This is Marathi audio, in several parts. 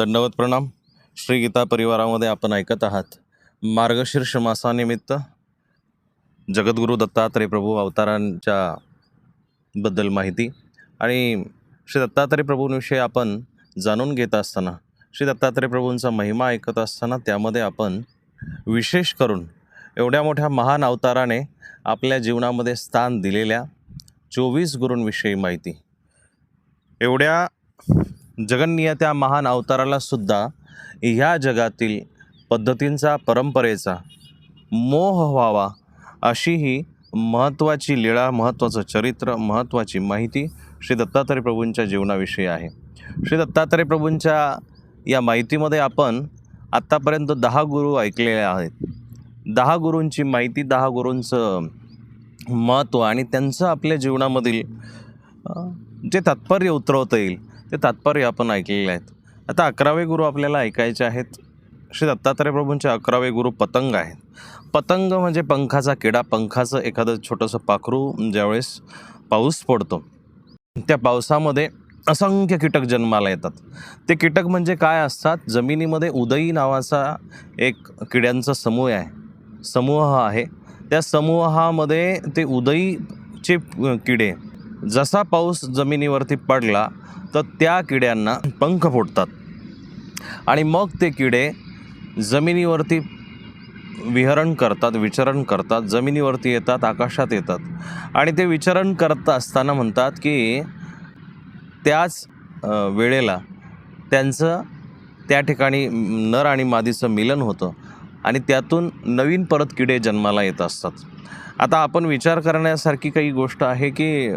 दंडवत प्रणाम. श्री गीता परिवारामध्ये आपण ऐकत आहात. मार्गशीर्ष मासानिमित्त जगद्गुरू दत्तात्रय प्रभू अवतारांच्या बद्दल माहिती आणि श्री दत्तात्रय प्रभूंविषयी आपण जाणून घेत असताना श्री दत्तात्रय प्रभूंचा महिमा ऐकत असताना त्यामध्ये आपण विशेष करून एवढ्या मोठ्या महान अवताराने आपल्या जीवनामध्ये स्थान दिलेल्या चोवीस गुरूंविषयी माहिती. एवढ्या जगन्नीय त्या महान अवताराला सुद्धा ह्या जगातील पद्धतींचा परंपरेचा मोह व्हावा अशी ही महत्त्वाची लीळा महत्त्वाचं चरित्र महत्त्वाची माहिती श्री दत्तात्रय प्रभूंच्या जीवनाविषयी आहे. श्री दत्तात्रय प्रभूंच्या या माहितीमध्ये आपण आत्तापर्यंत दहा गुरु ऐकलेले आहेत. दहा गुरूंची माहिती दहा गुरूंचं महत्त्व आणि त्यांचं आपल्या जीवनामधील जे तात्पर्य उतरवता येईल ते तात्पर्य आपण ऐकलेले आहेत. आता अकरावे गुरु आपल्याला ऐकायचे आहेत. श्री दत्तात्रय प्रभूंचे अकरावे गुरु पतंग आहेत. पतंग म्हणजे पंखाचा किडा. पंखाचं एखादं छोटंसं पाखरू ज्यावेळेस पाऊस पडतो त्या पावसामध्ये असंख्य कीटक जन्माला येतात. ते कीटक म्हणजे काय असतात? जमिनीमध्ये उदयी नावाचा एक किड्यांचा समूह आहे. समूह आहे. त्या समूहामध्ये ते उदयीचे किडे जसा पाऊस जमिनीवरती पडला तर त्या किड्यांना पंख फुटतात आणि मग ते किडे जमिनीवरती विहरण करतात विचरण करतात जमिनीवरती येतात आकाशात येतात. आणि ते विचरण करत असताना म्हणतात की त्याच वेळेला त्यांचं त्या ठिकाणी नर आणि मादीचं मिलन होतं आणि त्यातून नवीन परत किडे जन्माला येत असतात. आता आपण विचार करण्यासारखी काही गोष्ट आहे की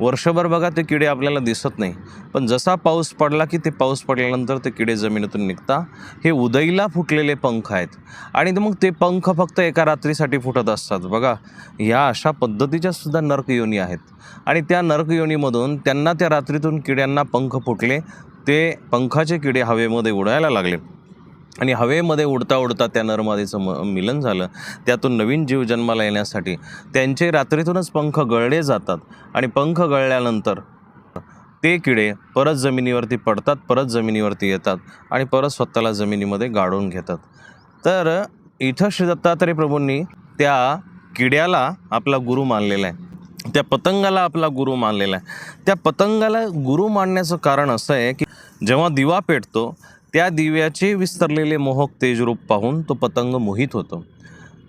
वर्षभर बघा ते किडे आपल्याला दिसत नाही. पण जसा पाऊस पडला की ते पाऊस पडल्यानंतर ते किडे जमिनीतून निघता. हे उदईला फुटलेले पंख आहेत. आणि मग ते पंख फक्त एका रात्रीसाठी फुटत असतात. बघा ह्या अशा पद्धतीच्या सुद्धा नर्कयोनी आहेत. आणि त्या नर्कयोनीमधून त्यांना त्या रात्रीतून किड्यांना पंख फुटले. ते पंखाचे किडे हवेमध्ये उडायला लागले. आणि हवेमध्ये उडता उडता त्या नरमादीचं म मिलन झालं. त्यातून नवीन जीव जन्माला येण्यासाठी त्यांचे रात्रीतूनच पंख गळले जातात आणि पंख गळल्यानंतर ते किडे परत जमिनीवरती पडतात परत जमिनीवरती येतात आणि परत स्वतःला जमिनीमध्ये गाडून घेतात. तर इथं श्री दत्तात्रय प्रभूंनी त्या किड्याला आपला गुरु मानलेला आहे. त्या पतंगाला आपला गुरु मानलेला आहे. त्या पतंगाला गुरु मानण्याचं कारण असं आहे की जेव्हा दिवा पेटतो त्या दिव्याचे विस्तरलेले मोहक तेजरूप पाहून तो पतंग मोहित होतो.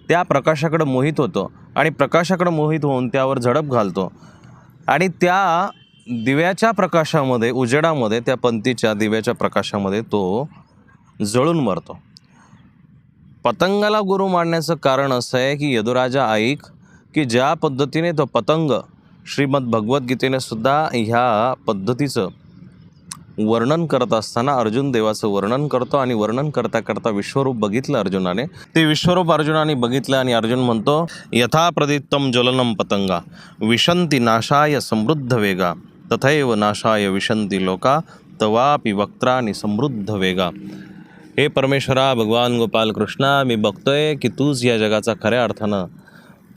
त्या प्रकाशाकडं मोहित होतो आणि प्रकाशाकडं मोहित होऊन त्यावर झडप घालतो. आणि त्या दिव्याच्या प्रकाशामध्ये उजेडामध्ये त्या पंथीच्या दिव्याच्या प्रकाशामध्ये तो जळून मरतो. पतंगाला गुरु मानण्याचं कारण असं आहे की यदुराजा ऐक की ज्या पद्धतीने तो पतंग श्रीमद भगवद्गीतेने सुद्धा ह्या पद्धतीचं वर्णन करत असताना अर्जुन देवाचं वर्णन करतो आणि वर्णन करता करता विश्वरूप बघितलं अर्जुनाने. ते विश्वरूप अर्जुनाने बघितलं आणि अर्जुन म्हणतो यथा प्रदित्तम ज्वलनम पतंगा विशंती नाशाय समृद्ध वेगा तथैव नाशाय विशंती लोका तवापि वक्त्रानी समृद्ध वेगा. हे परमेश्वरा भगवान गोपाल कृष्णा मी बघतोय की तूच या जगाचा खऱ्या अर्थानं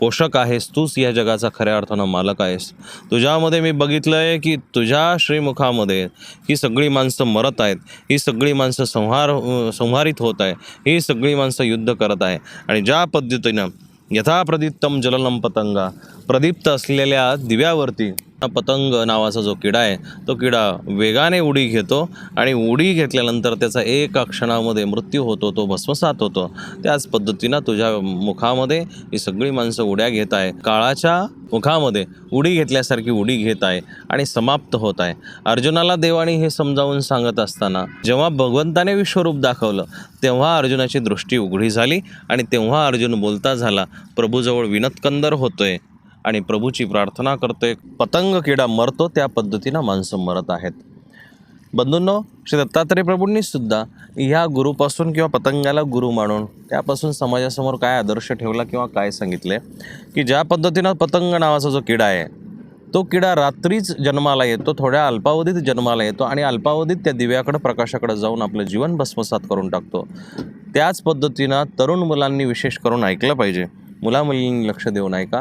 पोषक आहेस तूच या जगाचा खऱ्या अर्थानं मालक आहेस. तुझ्यामध्ये मी बघितलं आहे की तुझ्या श्रीमुखामध्ये ही सगळी माणसं मरत आहेत ही सगळी माणसं संहार संहारित होत आहे ही सगळी माणसं युद्ध करत आहे. आणि ज्या पद्धतीनं यथा प्रदीप्तम पतंगा प्रदीप्त असलेल्या दिव्यावरती पतंग नावाचा जो किडा आहे तो किडा वेगाने उडी घेतो आणि उडी घेतल्यानंतर त्याचा एका क्षणामध्ये मृत्यू होतो तो भस्मसात होतो. त्याच पद्धतीनं तुझ्या मुखामध्ये ही सगळी माणसं उड्या घेत आहे. काळाच्या मुखामध्ये उडी घेतल्यासारखी उडी घेत आहे आणि समाप्त होत आहे. अर्जुनाला देवाने हे समजावून सांगत असताना जेव्हा भगवंताने विश्वरूप दाखवलं तेव्हा अर्जुनाची दृष्टी उघडी झाली आणि तेव्हा अर्जुन बोलता झाला प्रभूजवळ विनतकंदर होतोय. आणि प्रभूची प्रार्थना करतोय. पतंग किडा मरतो त्या पद्धतीनं माणसं मरत आहेत. बंधूंनो श्री दत्तात्रय प्रभूंनी सुद्धा ह्या गुरुपासून किंवा पतंगाला गुरु मानून त्यापासून समाजासमोर काय आदर्श ठेवला किंवा काय सांगितले की ज्या पद्धतीनं पतंग नावाचा जो किडा आहे तो किडा रात्रीच जन्माला येतो थोड्या अल्पावधीत जन्माला येतो आणि अल्पावधीत त्या दिव्याकडं प्रकाशाकडे जाऊन आपलं जीवन भस्मसात करून टाकतो. त्याच पद्धतीनं तरुण मुलांनी विशेष करून ऐकलं पाहिजे. मुलामुलींनी लक्ष देऊन ऐका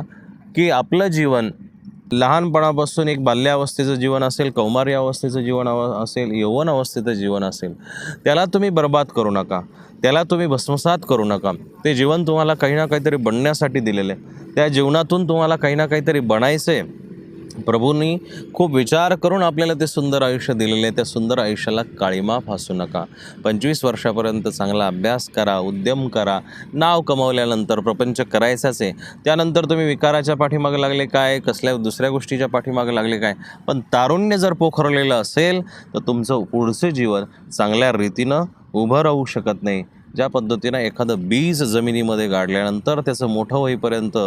की आपलं जीवन लहानपणापासून एक बाल्यावस्थेचं जीवन असेल कौमार्य अवस्थेचं जीवन अव असेल यौवन अवस्थेचं जीवन असेल त्याला तुम्ही बर्बाद करू नका. त्याला तुम्ही भस्मसात करू नका. ते जीवन तुम्हाला काही ना काहीतरी बनण्यासाठी दिलेलं आहे. त्या जीवनातून तुम्हाला काही ना काहीतरी बनायचं आहे प्रभूंनी खूप विचार करून आपल्याला ते सुंदर आयुष्य दिलेले आहे. त्या सुंदर आयुष्याला काळीमा फासू नका. पंचवीस वर्षापर्यंत चांगला अभ्यास करा उद्यम करा. नाव कमवल्यानंतर प्रपंच करायचाच आहे. त्यानंतर तुम्ही विकाराच्या पाठीमागे लागले काय? कसल्या दुसऱ्या गोष्टीच्या पाठीमागे लागले काय? पण तारुण्य जर पोखरलेलं असेल तर तुमचं पुढचं जीवन चांगल्या रीतीनं उभं राहू शकत नाही. ज्या पद्धतीनं एखादं बीज जमिनीमध्ये गाडल्यानंतर त्याचं मोठं होईपर्यंत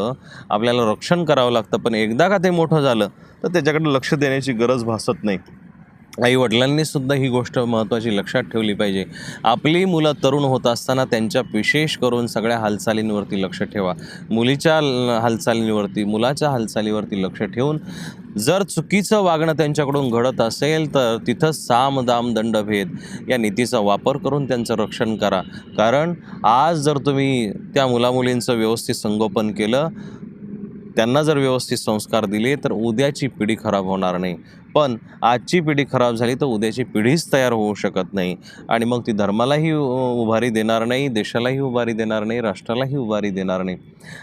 आपल्याला रक्षण करावं लागतं. पण एकदा का ते मोठं झालं तर त्याच्याकडे लक्ष देण्याची गरज भासत नाही. आई वडिलांनी सुद्धा ही गोष्ट महत्त्वाची लक्षात ठेवली पाहिजे. आपली मुलं तरुण होत असताना त्यांच्या विशेष करून सगळ्या हालचालींवरती लक्ष ठेवा. मुलीच्या हालचालींवरती मुलाच्या हालचालीवरती लक्ष ठेवून जर चुकीचं वागणं त्यांच्याकडून घडत असेल तर तिथं साम दाम दंडभेद या नीतीचा वापर करून त्यांचं रक्षण करा. कारण आज जर तुम्ही त्या मुलामुलींचं व्यवस्थित संगोपन केलं त्यांना जर व्यवस्थित संस्कार दिले तर उद्याची पिढी खराब होणार नाही. पण आजची पिढी खराब झाली तर उद्याची पिढीच तयार होऊ शकत नाही. आणि मग ती धर्मालाही उ- उभारी देणार नाही देशालाही उभारी देणार नाही राष्ट्रालाही उभारी देणार नाही.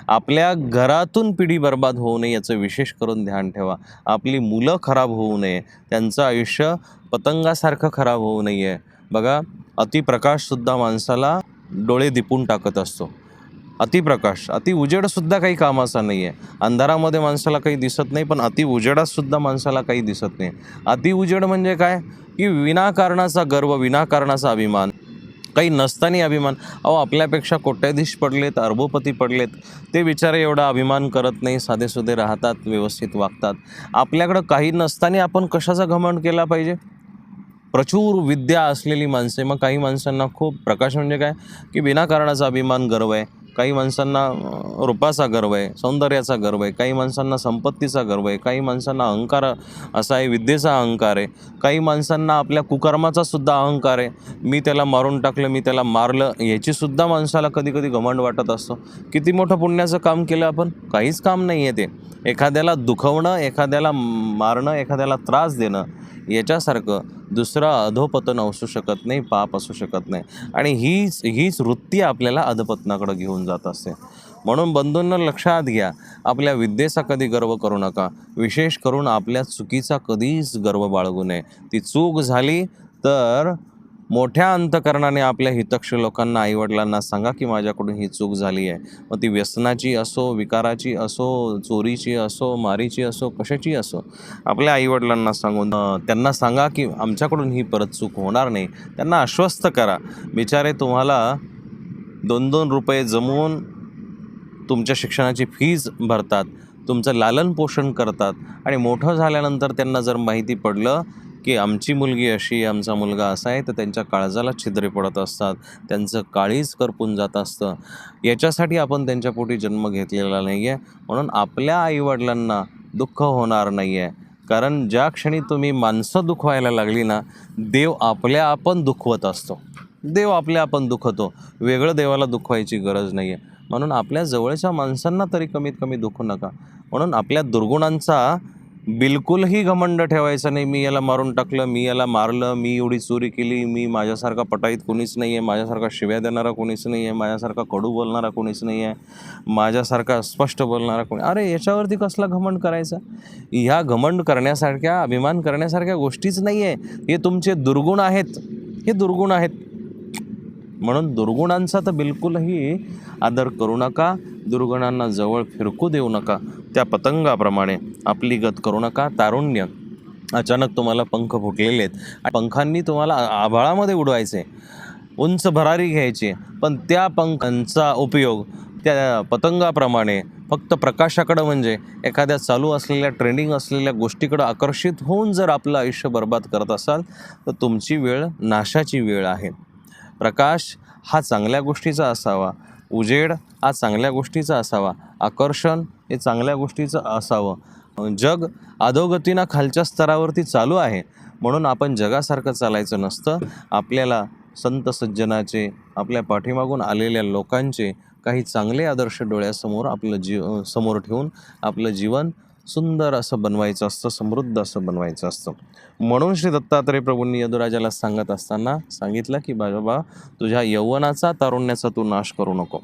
आपल्या घरातून पिढी बर्बाद होऊ नये याचं विशेष करून ध्यान ठेवा. आपली मुलं खराब होऊ नये त्यांचं आयुष्य पतंगासारखं खराब होऊ नये. बघा अतिप्रकाशसुद्धा माणसाला डोळे दिपून टाकत असतो. अतिप्रकाश अति उजेडसुद्धा काही कामाचा नाही आहे अंधारामध्ये माणसाला काही दिसत नाही पण अति उजेडातसुद्धा माणसाला काही दिसत नाही. अति उजेड म्हणजे काय? की विनाकारणाचा गर्व विनाकारणाचा अभिमान. काही नसताना अभिमान. अहो आपल्यापेक्षा कोट्याधीश पडलेत अरबोपती पडलेत. ते बिचारे एवढा अभिमान करत नाही साधेसुधे राहतात व्यवस्थित वागतात. आपल्याकडं काही नसताना आपण कशाचा घमंड केला पाहिजे? प्रचूर विद्या असलेली माणसे मग काही माणसांना खूप प्रकाश म्हणजे काय? की विनाकारणाचा अभिमान गर्व आहे. काही माणसांना रूपाचा गर्व आहे सौंदर्याचा गर्व आहे काही माणसांना संपत्तीचा गर्व आहे काही माणसांना अहंकार असा आहे विद्येचा अहंकार आहे काही माणसांना आपल्या कुकर्माचा सुद्धा अहंकार आहे. मी त्याला मारून टाकलं मी त्याला मारलं याचीसुद्धा माणसाला कधी कधी घमंड वाटत असतो. किती मोठं पुण्याचं काम केलं आपण? काहीच काम नाही आहे ते. एखाद्याला दुखवणं एखाद्याला मारणं एखाद्याला त्रास देणं याच्यासारखं दुसरं अधोपतन असू शकत नाही पाप असू शकत नाही. आणि हीच हीच वृत्ती आपल्याला अधपतनाकडे घेऊन जात असते. म्हणून बंधूंना लक्षात घ्या आपल्या विद्येचा कधी गर्व करू नका. विशेष करून आपल्या चुकीचा कधीच गर्व बाळगू नये. ती चूक झाली तर मोठ्या अंतकरणाने आपल्या हितक्ष लोकांना आईवडिलांना सांगा की माझ्याकडून ही चूक झाली आहे. मग ती व्यसनाची असो विकाराची असो चोरीची असो मारीची असो कशाची असो आपल्या आईवडिलांना सांगून त्यांना सांगा की आमच्याकडून ही परत चूक होणार नाही. त्यांना आश्वस्त करा. बिचारे तुम्हाला दोन दोन रुपये जमवून तुमच्या शिक्षणाची फीज भरतात तुमचं लालन पोषण करतात आणि मोठं झाल्यानंतर त्यांना जर माहिती पडलं की आमची मुलगी अशी आमचा मुलगा असा आहे तर त्यांच्या काळजाला छिद्रे पडत असतात त्यांचं काळीज करपून जात असतं. याच्यासाठी आपण त्यांच्या पोटी जन्म घेतलेला नाही आहे म्हणून आपल्या आईवडिलांना दुःख होणार नाही आहे कारण ज्या क्षणी तुम्ही माणसं दुखवायला लागली ना देव आपल्या आपण दुखवत असतो. देव आपल्या आपण दुखवतो. वेगळं देवाला दुखवायची गरज नाही आहे म्हणून आपल्या जवळच्या माणसांना तरी कमीत कमी दुखू नका. म्हणून आपल्या दुर्गुणांचा बिलकुलही घमंड ठेवायचा नाही. मी याला मारून टाकलं मी याला मारलं मी एवढी चोरी केली मी माझ्यासारखा पटाईत कोणीच नाही आहे माझ्यासारखा शिव्या देणारा कोणीच नाही आहे माझ्यासारखा कडू बोलणारा कोणीच नाही आहे माझ्यासारखा स्पष्ट बोलणारा कोणी अरे याच्यावरती कसला घमंड करायचा? ह्या घमंड करण्यासारख्या अभिमान करण्यासारख्या गोष्टीच नाही आहे हे तुमचे दुर्गुण आहेत. हे दुर्गुण आहेत. म्हणून दुर्गुणांचा तर बिलकुलही आदर करू नका. दुर्गुणांना जवळ फिरकू देऊ नका. त्या पतंगाप्रमाणे. आपली गत करू नका. तारुण्य. अचानक तुम्हाला पंख फुटलेले आहेत. पंखांनी तुम्हाला आभाळामध्ये उडवायचे. उंच भरारी घ्यायची. पण त्या पंखांचा उपयोग त्या पतंगाप्रमाणे फक्त प्रकाशाकडं म्हणजे एखाद्या चालू असलेल्या ट्रेंडिंग असलेल्या गोष्टीकडं आकर्षित होऊन जर आपलं आयुष्य बर्बाद करत असाल तर तुमची वेळ नाशाची वेळ आहे. प्रकाश हा चांगल्या गोष्टीचा असावा. उजेड हा चांगल्या गोष्टीचा असावा. आकर्षण हे चांगल्या गोष्टीचं असावं. जग अधोगतीनं खालच्या स्तरावरती चालू आहे. म्हणून आपण जगासारखं चालायचं नसतं. आपल्याला संत सज्जनाचे आपल्या पाठीमागून आलेल्या लोकांचे काही चांगले आदर्श डोळ्यासमोर आपलं जीव समोर ठेवून आपलं जीवन सुंदर असं बनवायचं असतं समृद्ध असं बनवायचं असतं. म्हणून श्री दत्तात्रय प्रभूंनी यदुराजाला सांगत असताना सांगितलं की बाबा तुझ्या यौवनाचा तारुण्याचा तू नाश करू नको.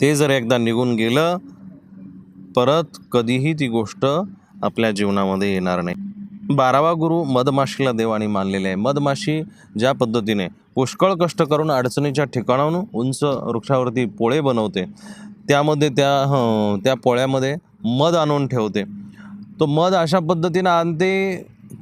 ते जर एकदा निघून गेलं परत कधीही ती गोष्ट आपल्या जीवनामध्ये येणार नाही. बारावा गुरु मधमाशीला देवाने मानलेले आहे. मधमाशी ज्या पद्धतीने पुष्कळ कष्ट करून अडचणीच्या ठिकाणाहून उंच वृक्षावरती पोळे बनवते त्यामध्ये त्या त्या पोळ्यामध्ये मध आणून ठेवते. तो मध अशा पद्धतीनं आणते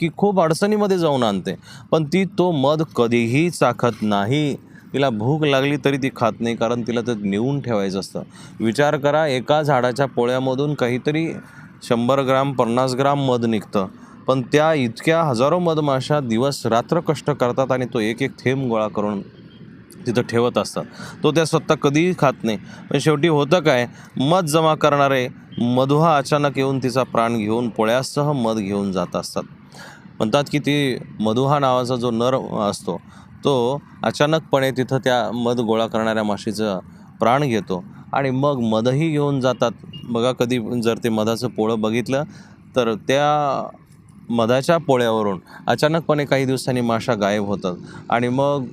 की खूप अडचणीमध्ये जाऊन आणते. पण ती तो मध कधीही चाखत नाही. तिला भूक लागली तरी ती खात नाही कारण तिला ते नेऊन ठेवायचं असतं. विचार करा एका झाडाच्या पोळ्यामधून काहीतरी शंभर ग्राम पन्नास ग्राम मध निघतं. पण त्या इतक्या हजारो मधमाशा दिवस रात्र कष्ट करतात आणि तो एक एक थेंब गोळा करून तिथं ठेवत असतात. तो त्या स्वतः कधीही खात नाही. पण शेवटी होतं काय? मध जमा करणारे मधुहा अचानक येऊन तिचा प्राण घेऊन पोळ्यासह मध घेऊन जात असतात. म्हणतात की ती मधुहा नावाचा जो नर असतो तो अचानकपणे तिथं त्या मध गोळा करणाऱ्या माशीचं प्राण घेतो. आणि मग मधही घेऊन जातात. बघा कधी जर ते मधाचं पोळं बघितलं तर त्या मधाच्या पोळ्यावरून अचानकपणे काही दिवसांनी माशा गायब होतात. आणि मग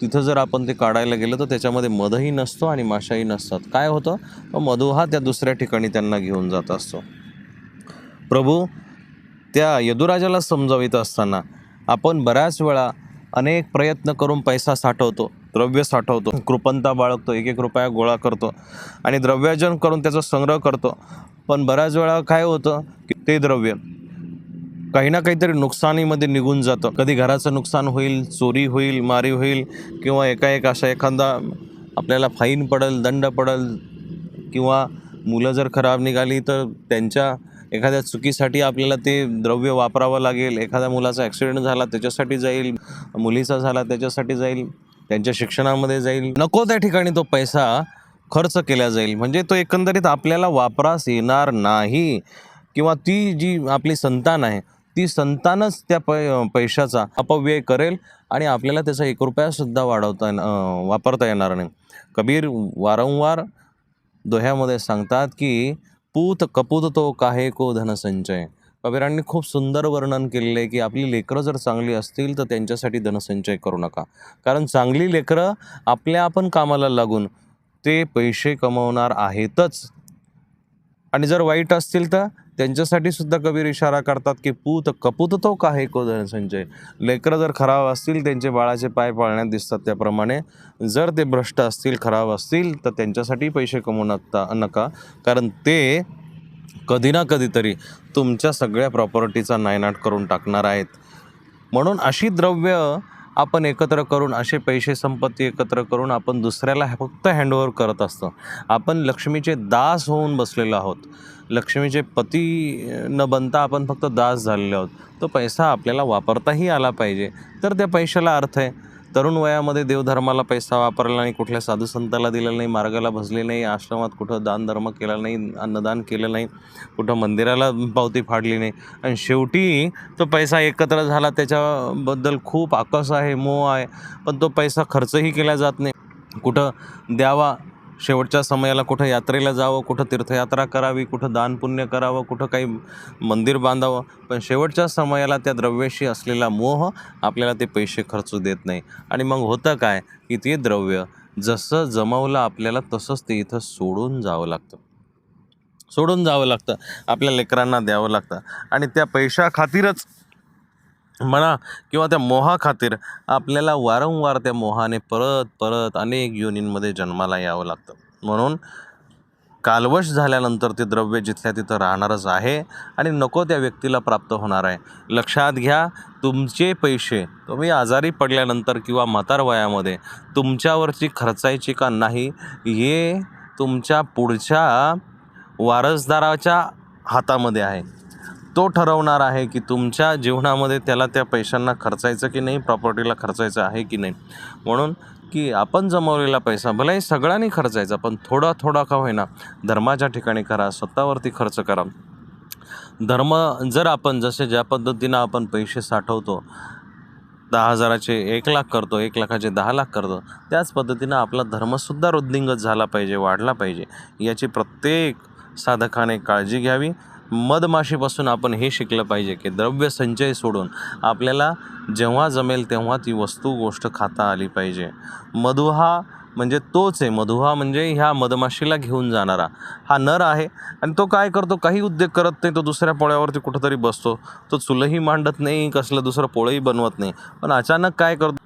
तिथं जर आपण ते काढायला गेलं तर त्याच्यामध्ये मधही नसतो आणि माशाही नसतात. काय होतं? मग मधू हा त्या दुसऱ्या ठिकाणी त्यांना घेऊन जात असतो. प्रभू त्या यदुराजाला समजावित असताना आपण बऱ्याच वेळा अनेक प्रयत्न करून पैसा साठवतो द्रव्य साठवतो कृपंता बाळगतो एक एक रुपया गोळा करतो आणि द्रव्यार्जन करून त्याचा संग्रह करतो. पण बऱ्याच वेळा काय होतं की ते द्रव्य काही ना काहीतरी नुकसानीमध्ये निघून जातं. कधी घराचं नुकसान होईल चोरी होईल मारी होईल किंवा एकाएक असा एखादा आपल्याला फाईन पडेल दंड पडेल किंवा मुलं जर खराब निघाली तर त्यांच्या एखाद्या चुकीसाठी आपल्याला ते द्रव्य वापरावं लागेल एखाद्या मुलाचा ॲक्सिडेंट झाला त्याच्यासाठी जाईल मुलीचा झाला त्याच्यासाठी जाईल त्यांच्या शिक्षणामध्ये जाईल. नको त्या ठिकाणी तो पैसा खर्च केला जाईल. म्हणजे तो एकंदरीत आपल्याला वापरास येणार नाही. किंवा ती जी आपली संतान आहे ती संतानच त्या पै पैशाचा अपव्यय करेल आणि आपल्याला त्याचा एक रुपयासुद्धा वाढवता वापरता येणार नाही. कबीर वारंवार दोह्यामध्ये सांगतात की पूत कपूत तो काहे को धनसंचय कबीरांनी खूप सुंदर वर्णन केलेलं आहे की आपली लेकरं जर चांगली असतील तर त्यांच्यासाठी धनसंचय करू नका. कारण चांगली लेकरं आपल्या आपण कामाला लागून ते पैसे कमवणार आहेतच. आणि जर वाईट असतील तर त्यांच्यासाठी सुद्धा कबीर इशारा करतात की पूत कपूत तो काहे को धनसंचय लेकरं जर खराब असतील त्यांचे बाळाचे पाय पाळण्यात दिसतात त्याप्रमाणे. जर ते भ्रष्ट असतील खराब असतील तर त्यांच्यासाठी पैसे कमवू नका नका. कारण ते कधी ना कधीतरी तुमच्या सगळ्या प्रॉपर्टीचा नायनाट करून टाकणार आहेत. म्हणून अशी द्रव्य आपण एकत्र करून असे पैसे संपत्ती एकत्र करून आपण दुसऱ्याला फक्त हँडओव्हर करत असतो. आपण लक्ष्मीचे दास होऊन बसलेलो आहोत. लक्ष्मीचे पती न बनता आपण फक्त दास झालेले आहोत. तो पैसा आपल्याला वापरताही आला पाहिजे. तर त्या पैशाला अर्थ आहे. तरुण वयामध्ये देवधर्माला पैसा वापरला नाही कुठल्या साधू संताला दिलेला नाही मार्गाला भजले नाही आश्रमात कुठं दानधर्म केला नाही अन्नदान केलं नाही कुठं मंदिराला पावती फाडली नाही. आणि शेवटी तो पैसा एकत्र झाला त्याच्याबद्दल खूप आकस आहे मोह आहे पण तो पैसा खर्चही केला जात नाही. कुठं द्यावा शेवटच्या समयाला कुठं यात्रेला जावं कुठं तीर्थयात्रा करावी कुठं दानपुण्य करावं कुठं काही मंदिर बांधावं. पण शेवटच्या समयाला त्या द्रव्याशी असलेला मोह आपल्याला ते पैसे खर्चू देत नाही. आणि मग होतं काय की ते द्रव्य जसं जमवलं आपल्याला तसंच ते इथं सोडून जावं लागतं. सोडून जावं लागतं. आपल्या लेकरांना द्यावं लागतं. आणि त्या पैशाखातीरच म्हणा किंवा त्या मोहाखातीर आपल्याला वारंवार त्या मोहाने परत परत अनेक योनींमध्ये जन्माला यावं लागतं. म्हणून कालवश झाल्यानंतर ते द्रव्य जिथल्या तिथं राहणारच आहे आणि नको त्या व्यक्तीला प्राप्त होणार आहे. लक्षात घ्या तुमचे पैसे तुम्ही आजारी पडल्यानंतर किंवा म्हातार वयामध्ये तुमच्यावरची खर्चायची का नाही हे तुमच्या पुढच्या वारसदाराच्या हातामध्ये आहे. तो ठरवणार आहे की तुमच्या जीवनामध्ये त्याला त्या पैशांना खर्चायचं की नाही प्रॉपर्टीला खर्चायचं आहे की नाही. म्हणून की आपण जमवलेला पैसा भलाही सगळ्यांनी खर्चायचा पण थोडा थोडा का होईना धर्माच्या ठिकाणी करा स्वतःवरती खर्च करा. धर्म जर आपण जसे ज्या पद्धतीनं आपण पैसे साठवतो दहा हजाराचे एक लाख करतो एक लाखाचे दहा लाख करतो त्याच पद्धतीनं आपला धर्मसुद्धा वृद्धिंगत झाला पाहिजे वाढला पाहिजे. याची प्रत्येक साधकाने काळजी घ्यावी. मधमाशीपासून आपण हे शिकलं पाहिजे की द्रव्य संचय सोडून आपल्याला जेव्हा जमेल तेव्हा ती वस्तू गोष्ट खाता आली पाहिजे. मधु हा म्हणजे तोच आहे. मधुहा म्हणजे ह्या मधमाशीला घेऊन जाणारा. हा नर आहे आणि तो काय करतो? काही उद्योग करत नाही. तो दुसऱ्या पोळ्यावरती कुठंतरी बसतो. तो चुलही मांडत नाही. कसलं दुसरं पोळंही बनवत नाही. पण अचानक काय करतो?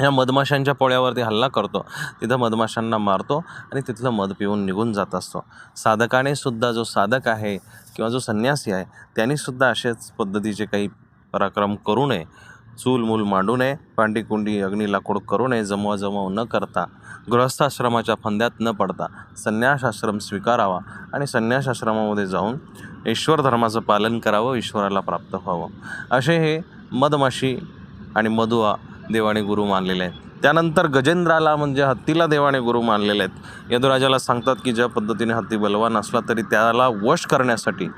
ह्या मधमाशांच्या पोळ्यावरती हल्ला करतो. तिथं मधमाशांना मारतो आणि तिथलं मध पिऊन निघून जात असतो. साधकाने सुद्धा जो साधक आहे किंवा जो संन्यासी आहे त्यांनीसुद्धा अशाच पद्धतीचे काही पराक्रम करू नये चूल मूल मांडू नये पांडीकुंडी अग्नी लाकूड करू नये जमवा जमव न करता गृहस्थाश्रमाच्या फंद्यात न पडता संन्यासाश्रम स्वीकारावा आणि संन्यासाश्रमामध्ये जाऊन ईश्वर धर्माचं पालन करावं ईश्वराला प्राप्त व्हावं. असे हे मधमाशी आणि मधुआ देवाने गुरु मानलेले आहेत. त्यानंतर गजेंद्राला म्हणजे हत्तीला देवाने गुरु मानलेले आहेत. यदुराजाला सांगतात की ज्या पद्धतीने हत्ती बलवान असला तरी त्याला वश करण्यासाठी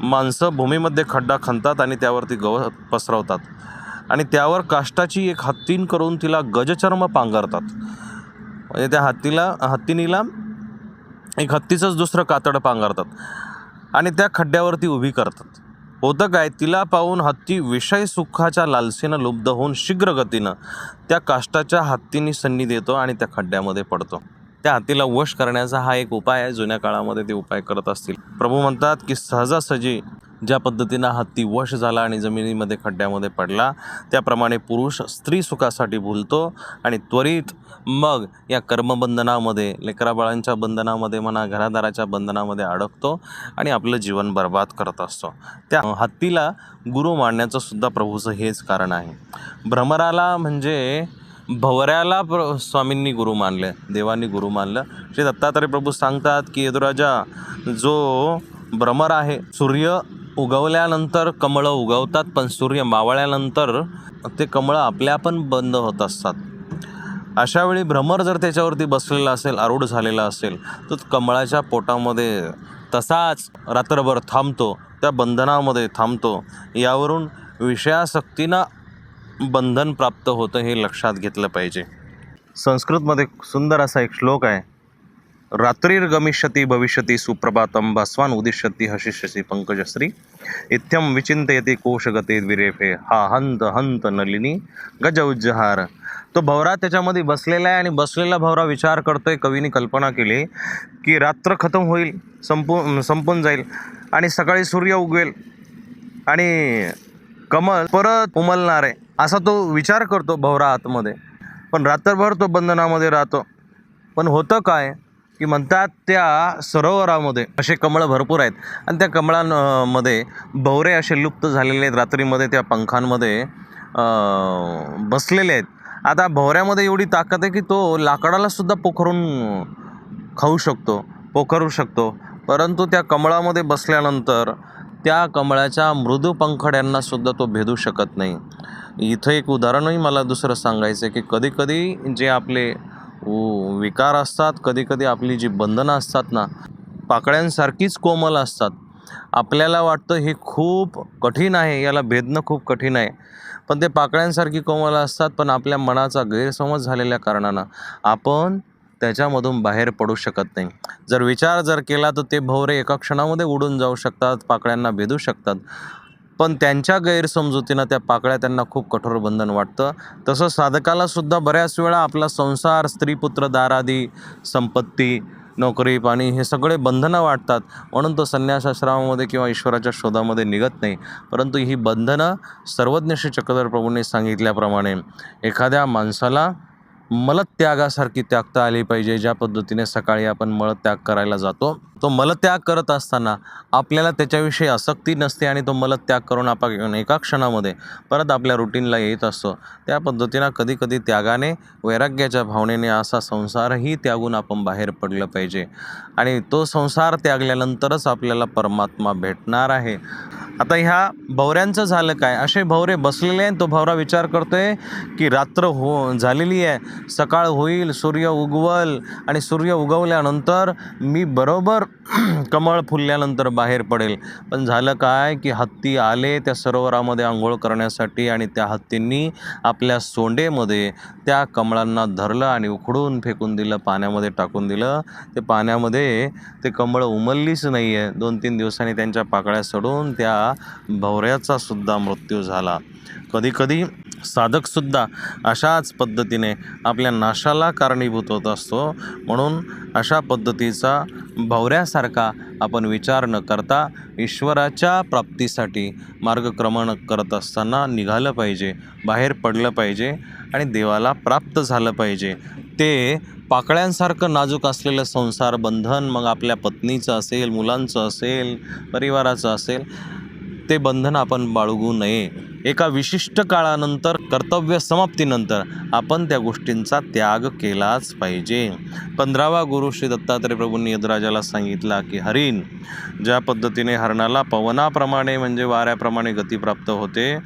माणसं भूमीमध्ये खड्डा खणतात आणि त्यावरती गवत पसरवतात. आणि त्यावर काष्टाची एक हत्तीन करून तिला गजचर्म पांघरतात. म्हणजे त्या हत्तीला हत्तीनीला एक हत्तीचंच दुसरं कातड पांघरतात. आणि त्या खड्ड्यावरती उभी करतात. होतं काय तिला पाहून हत्ती विषय सुखाच्या लालसेनं लुब्ध होऊन शीघ्र गतीनं त्या काष्टाच्या हत्तींनी सन्नी देतो आणि त्या खड्ड्यामध्ये पडतो. त्या हत्तीला वश करण्याचा हा एक उपाय आहे जुन्या काळामध्ये ते उपाय करत असतील. प्रभू म्हणतात की सहजासहजी ज्या पद्धतीनं हत्ती वश झाला आणि जमिनीमध्ये खड्ड्यामध्ये पडला त्याप्रमाणे पुरुष स्त्री सुखासाठी भुलतो आणि त्वरित मग या कर्मबंधनामध्ये लेकराबाळांच्या बंधनामध्ये म्हणा घरादाराच्या बंधनामध्ये अडकतो आणि आपलं जीवन बर्बाद करत असतो. त्या हत्तीला गुरु मानण्याचं सुद्धा प्रभूचं हेच कारण आहे. भ्रमराला म्हणजे भवऱ्याला प्र स्वामींनी गुरु मानले देवांनी गुरु मानलं. श्री दत्तात्रय प्रभू सांगतात की यदुराजा जो भ्रमर आहे सूर्य उगवल्यानंतर कमळं उगवतात पण सूर्य मावळल्यानंतर ते कमळं आपल्या पण बंद होत असतात. अशावेळी भ्रमर जर त्याच्यावरती बसलेला असेल आरूढ झालेला असेल तर कमळाच्या पोटामध्ये तसाच रात्रभर थांबतो त्या बंधनामध्ये थांबतो. यावरून विषयासक्तीनं बंधन प्राप्त होतं हे लक्षात घेतलं पाहिजे. संस्कृतमध्ये सुंदर असा एक श्लोक आहे रात्रिर्गमिष्यति भविष्यति सुप्रभातं। भास्वान उदिष्यति हशिष्यसि पंकजश्री इत्थम विचिंतयति कोशगते द्विरेफे। हा हंत हंत नलिनी गज उज्जहार तो भवरा त्याच्यामध्ये बसलेला आहे आणि बसलेला भवरा विचार करतोय कवीने कल्पना केली की रात्र खतम होईल संपू संपून जाईल आणि सकाळी सूर्य उगवेल आणि कमल परत उमलणार आहे असा तो विचार करतो भवरा आतमध्ये. पण रात्रभर तो बंधनामध्ये राहतो. पण होतं काय? की म्हणतात त्या सरोवरामध्ये असे कमळं भरपूर आहेत. आणि त्या कमळांमध्ये भवरे असे लुप्त झालेले आहेत. रात्रीमध्ये त्या पंखांमध्ये बसलेले आहेत. आता भवऱ्यामध्ये एवढी ताकद आहे की तो लाकडालासुद्धा पोखरून खाऊ शकतो पोखरू शकतो. परंतु त्या कमळामध्ये बसल्यानंतर त्या कमळाच्या मृदू पंखड्यांनासुद्धा तो भेदू शकत नाही. इथं एक उदाहरणही मला दुसरं सांगायचं आहे की कधीकधी जे आपले विकार असतात कधीकधी आपली जी बंधनं असतात ना पाकळ्यांसारखीच कोमल असतात. आपल्याला वाटतं हे खूप कठीण आहे याला भेदणं खूप कठीण आहे. पण ते पाकळ्यांसारखी कोमल असतात पण आपल्या मनाचा गैरसमज झालेल्या कारणानं आपण त्याच्यामधून बाहेर पडू शकत नाही. जर विचार जर केला तर ते भवरे एका क्षणामध्ये उडून जाऊ शकतात पाकळ्यांना भेदू शकतात. पण त्यांच्या गैरसमजुतीनं त्या पाकळ्या त्यांना खूप कठोर बंधन वाटतं. तसं साधकाला सुद्धा बऱ्याच वेळा आपला संसार स्त्रीपुत्र दारादी संपत्ती नोकरी पाणी हे सगळे बंधनं वाटतात. म्हणून तो संन्यासाश्रमामध्ये किंवा ईश्वराच्या शोधामध्ये निघत नाही. परंतु ही बंधनं सर्वज्ञ श्री चक्रधर प्रभूंनी सांगितल्याप्रमाणे एखाद्या माणसाला मलत्यागासारखी त्यागता आली पाहिजे ज्या पद्धतीने सकाळी आपण मलत्याग करायला जातो. तो मलत्याग करत असताना आपल्याला त्याच्याविषयी आसक्ती नसते आणि तो मलत्याग करून आपण एका क्षणामध्ये परत आपल्या रुटीनला येत असतो. त्या पद्धतीनं कधीकधी त्यागाने वैराग्याच्या भावनेने असा संसारही त्यागून आपण बाहेर पडलं पाहिजे. आणि तो संसार त्यागल्यानंतरच आपल्याला परमात्मा भेटणार आहे. आता ह्या भवऱ्यांचं झालं काय? असे भवरे बसलेले आहेत तो भवरा विचार करतोय की रात्र हो झालेली आहे. सकाळ होईल सूर्य उगवल आणि सूर्य उगवल्यानंतर मी बरोबर कमळ फुलल्यानंतर बाहेर पडेल. पण झालं काय की हत्ती आले त्या सरोवरामध्ये आंघोळ करण्यासाठी आणि त्या हत्तींनी आपल्या सोंडेमध्ये त्या कमळांना धरलं आणि उखडून फेकून दिलं पाण्यामध्ये टाकून दिलं. ते पाण्यामध्ये ते कमळ उमललीच नाही आहे दोन तीन दिवसांनी त्यांच्या पाकळ्या सडून त्या भवऱ्याचा सुद्धा मृत्यू झाला. कधीकधी साधकसुद्धा अशाच पद्धतीने आपल्या नाशाला कारणीभूत होत असतो. म्हणून अशा पद्धतीचा भवऱ्यासारखा आपण विचार न करता ईश्वराच्या प्राप्तीसाठी मार्गक्रमण करत असताना निघालं पाहिजे बाहेर पडलं पाहिजे आणि देवाला प्राप्त झालं पाहिजे. ते पाकळ्यांसारखं नाजूक असलेलं संसार बंधन मग आपल्या पत्नीचं असेल मुलांचं असेल परिवाराचं असेल ते बंधन आपण बाळगू नये. एका विशिष्ट काळानंतर कर्तव्य समाप्तीनंतर आपण त्या गोष्टींचा त्याग केलाच पाहिजे. पंधरावा गुरु श्री दत्तात्रय प्रभूंनी यदराजाला सांगितला की हरिण ज्या पद्धतीने हरणाला पवनाप्रमाणे म्हणजे वाऱ्याप्रमाणे गती प्राप्त होते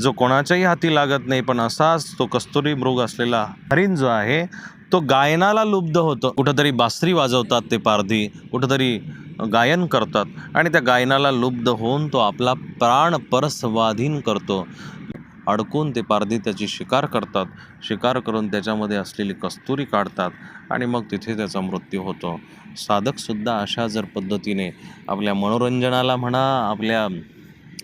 जो कोणाच्याही हाती लागत नाही पण असाच तो कस्तुरी मृग असलेला हरिण जो आहे तो गायनाला लुब्ध होतो. कुठंतरी बासरी वाजवतात ते पारधी. कुठंतरी गायन करतात आणि त्या गायनाला लुब्ध होऊन तो आपला प्राण परस्वाधीन करतो. अडकून ते पारधी त्याची शिकार करतात. शिकार करून त्याच्यामध्ये असलेली कस्तुरी काढतात आणि मग तिथे त्याचा मृत्यू होतो. साधकसुद्धा अशा जर पद्धतीने आपल्या मनोरंजनाला म्हणा आपल्या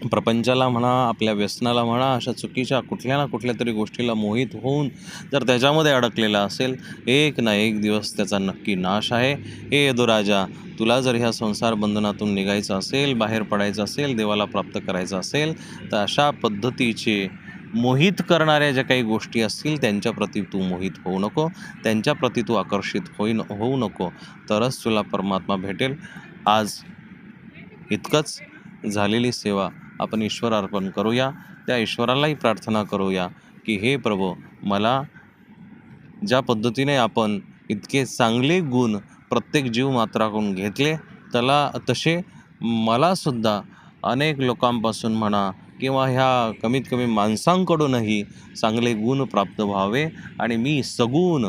प्रपंचाला म्हणा आपल्या व्यसनाला म्हणा अशा चुकीच्या कुठल्या ना कुठल्या तरी गोष्टीला मोहित होऊन जर त्याच्यामध्ये अडकलेला असेल एक ना एक दिवस त्याचा नक्की नाश आहे. हे यदुराजा तुला जर ह्या संसार बंधनातून निघायचं असेल बाहेर पडायचं असेल देवाला प्राप्त करायचं असेल तर अशा पद्धतीचे मोहित करणाऱ्या ज्या काही गोष्टी असतील त्यांच्याप्रती तू मोहित होऊ नको. त्यांच्याप्रती तू आकर्षित होई होऊ नको. तरच तुला परमात्मा भेटेल. आज इतकंच झालेली सेवा आपण ईश्वर अर्पण करूया. त्या ईश्वरालाही प्रार्थना करूया की हे प्रभो मला ज्या पद्धतीने आपण इतके चांगले गुण प्रत्येक जीव मात्राकडून घेतले त्याला तसे मलासुद्धा अनेक लोकांपासून म्हणा किंवा ह्या कमीत कमी माणसांकडूनही चांगले गुण प्राप्त व्हावे आणि मी सगुण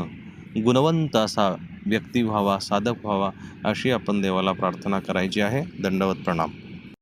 गुणवंत असा व्यक्ती व्हावा साधक व्हावा अशी आपण देवाला प्रार्थना करायची आहे. दंडवत प्रणाम.